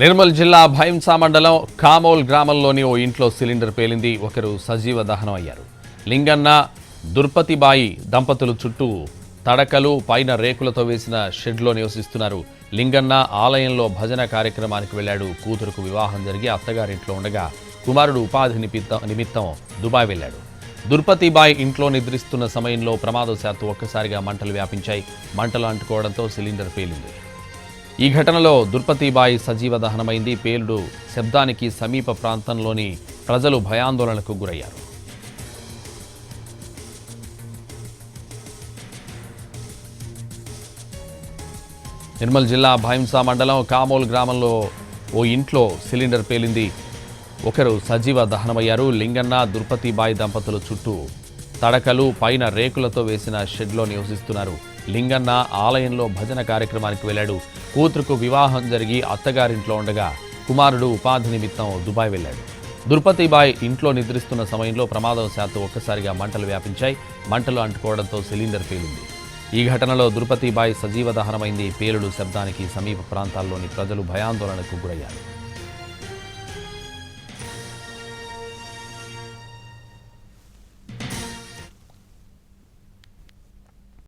నిర్మల్ జిల్లా భైంసా మండలం కామోల్ గ్రామంలోని ఓ ఇంట్లో సిలిండర్ పేలింది. ఒకరు సజీవ దహనం అయ్యారు. లింగన్న దుర్పతిబాయి దంపతులు చుట్టూ తడకలు పైన రేకులతో వేసిన షెడ్లో నివసిస్తున్నారు. లింగన్న ఆలయంలో భజన కార్యక్రమానికి వెళ్ళాడు. కూతురుకు వివాహం జరిగి అత్తగారింట్లో ఉండగా కుమారుడు ఉపాధి నిమిత్తం నిమిత్తం దుబాయ్ వెళ్ళాడు. దుర్పతిబాయ్ ఇంట్లో నిద్రిస్తున్న సమయంలో ప్రమాదశాత్తు ఒక్కసారిగా మంటలు వ్యాపించాయి. మంటలు అంటుకోవడంతో సిలిండర్ పేలింది. ఈ ఘటనలో దుర్పతిబాయి సజీవ దహనమైంది. పేలుడు శబ్దానికి సమీప ప్రాంతంలోని ప్రజలు భయాందోళనకు గురయ్యారు. నిర్మల్ జిల్లా భైంసా మండలం కామోల్ గ్రామంలో ఓ ఇంట్లో సిలిండర్ పేలింది. ఒకరు సజీవ దహనమయ్యారు. లింగన్న దుర్పతిబాయి దంపతుల చుట్టూ తడకలు పైన రేకులతో వేసిన షెడ్లో నివసిస్తున్నారు. లింగన్న ఆలయంలో భజన కార్యక్రమానికి వెళ్ళాడు. కూతురుకు వివాహం జరిగి అత్తగారింట్లో ఉండగా కుమారుడు ఉపాధి నిమిత్తం దుబాయ్ వెళ్ళాడు. దుర్పతిబాయ్ ఇంట్లో నిద్రిస్తున్న సమయంలో ప్రమాదం శాతం ఒక్కసారిగా మంటలు వ్యాపించాయి. మంటలు అంటుకోవడంతో సిలిండర్ పేలింది. ఈ ఘటనలో దుర్పతిబాయ్ సజీవ దహనమైంది. పేలుడు శబ్దానికి సమీప ప్రాంతాల్లోని ప్రజలు భయాందోళనకు గురయ్యారు.